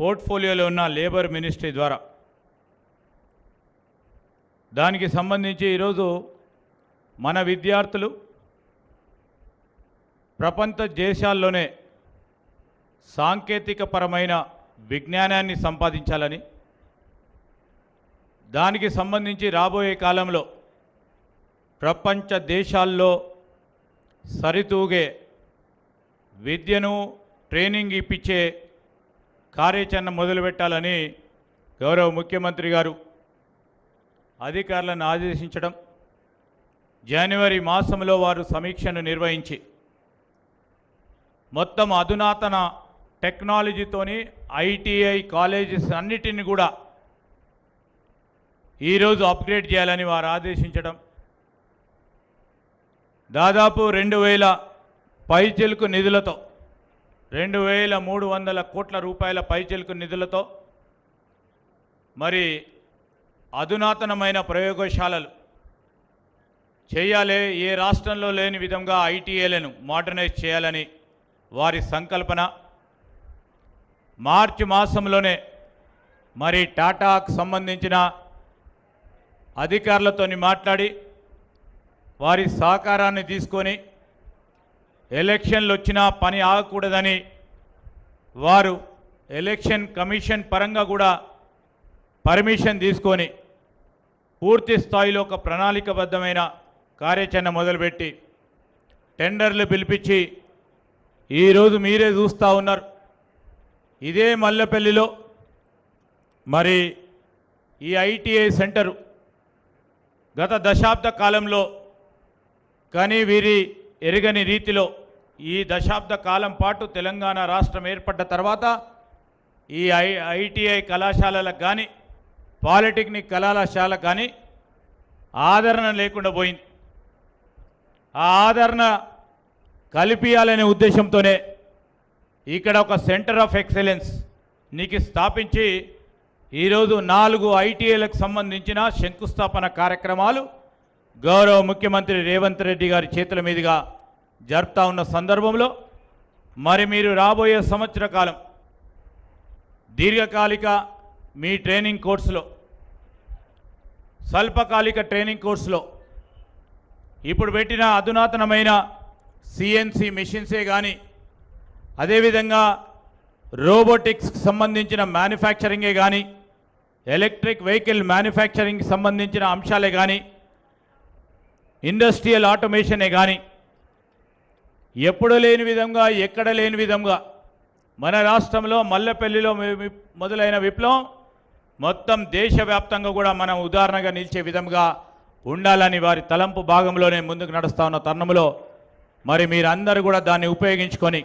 పోర్ట్ఫోలియోలో ఉన్న labour ministry ద్వారా. దానికి సంబంధించి ఈరోజు మన విద్యార్థులు ప్రపంచ దేశాల్లోనే సాంకేతికపరమైన విజ్ఞానాన్ని సంపాదించాలని దానికి సంబంధించి రాబోయే కాలంలో ప్రపంచ దేశాల్లో సరితూగే విద్యను ట్రైనింగ్ ఇప్పించే కార్యాచరణ మొదలుపెట్టాలని గౌరవ ముఖ్యమంత్రి గారు అధికారులను ఆదేశించడం జనవరి మాసంలో వారు సమీక్షను నిర్వహించి మొత్తం అధునాతన టెక్నాలజీతోని ఐటీఐ కాలేజెస్ అన్నిటిని కూడా ఈరోజు అప్గ్రేడ్ చేయాలని వారు ఆదేశించడం దాదాపు రెండు వేల పైచెలుకు నిధులతో రెండు వేల మూడు వందల కోట్ల రూపాయల పైచెలుకు నిధులతో మరి అధునాతనమైన ప్రయోగశాలలు చేయాలి ఏ రాష్ట్రంలో లేని విధంగా ఐటీఏలను మోడర్నైజ్ చేయాలని వారి సంకల్పన. మార్చి మాసంలోనే మరి టాటాకు సంబంధించిన అధికారులతోని మాట్లాడి వారి సహకారాన్ని తీసుకొని ఎలక్షన్లు వచ్చినా పని ఆగకూడదని వారు ఎలక్షన్ కమిషన్ పరంగా కూడా పర్మిషన్ తీసుకొని పూర్తి స్థాయిలో ఒక ప్రణాళికబద్ధమైన కార్యాచరణ మొదలుపెట్టి టెండర్లు పిలిపించి ఈరోజు మీరే చూస్తూ ఉన్నారు. ఇదే మల్లెపల్లిలో మరి ఈ ఐటీఐ సెంటరు గత దశాబ్ద కాలంలో కానీ వీరి ఎరగని రీతిలో ఈ దశాబ్ద కాలం పాటు తెలంగాణ రాష్ట్రం ఏర్పడ్డ తర్వాత ఈ ఐ ఐటీఐ కళాశాలలకు కానీ పాలిటెక్నిక్ కళాశాలకు కానీ ఆదరణ లేకుండా పోయింది. ఆ ఆదరణ కలిపియాలనే ఉద్దేశంతోనే ఇక్కడ ఒక సెంటర్ ఆఫ్ ఎక్సలెన్స్ నీకు స్థాపించి ఈరోజు నాలుగు ఐటీఐలకు సంబంధించిన శంకుస్థాపన కార్యక్రమాలు గౌరవ ముఖ్యమంత్రి రేవంత్ రెడ్డి గారి చేతుల మీదుగా జరుపుతా ఉన్న సందర్భంలో మరి మీరు రాబోయే సంవత్సర కాలం దీర్ఘకాలిక మీ ట్రైనింగ్ కోర్సులో స్వల్పకాలిక ట్రైనింగ్ కోర్సులో ఇప్పుడు పెట్టిన అధునాతనమైన సిఎన్సి మిషన్సే కానీ అదేవిధంగా రోబోటిక్స్కి సంబంధించిన మ్యానుఫ్యాక్చరింగే కానీ ఎలక్ట్రిక్ వెహికల్ మ్యానుఫ్యాక్చరింగ్కి సంబంధించిన అంశాలే కానీ ఇండస్ట్రియల్ ఆటోమేషనే కానీ ఎప్పుడు లేని విధంగా ఎక్కడ లేని విధంగా మన రాష్ట్రంలో మల్లెపల్లిలో మొదలైన విప్లవం మొత్తం దేశవ్యాప్తంగా కూడా మనం ఉదాహరణగా నిలిచే విధంగా ఉండాలని వారి తలంపు భాగంలోనే ముందుకు నడుస్తా ఉన్న తరుణంలో మరి మీరందరూ కూడా దాన్ని ఉపయోగించుకొని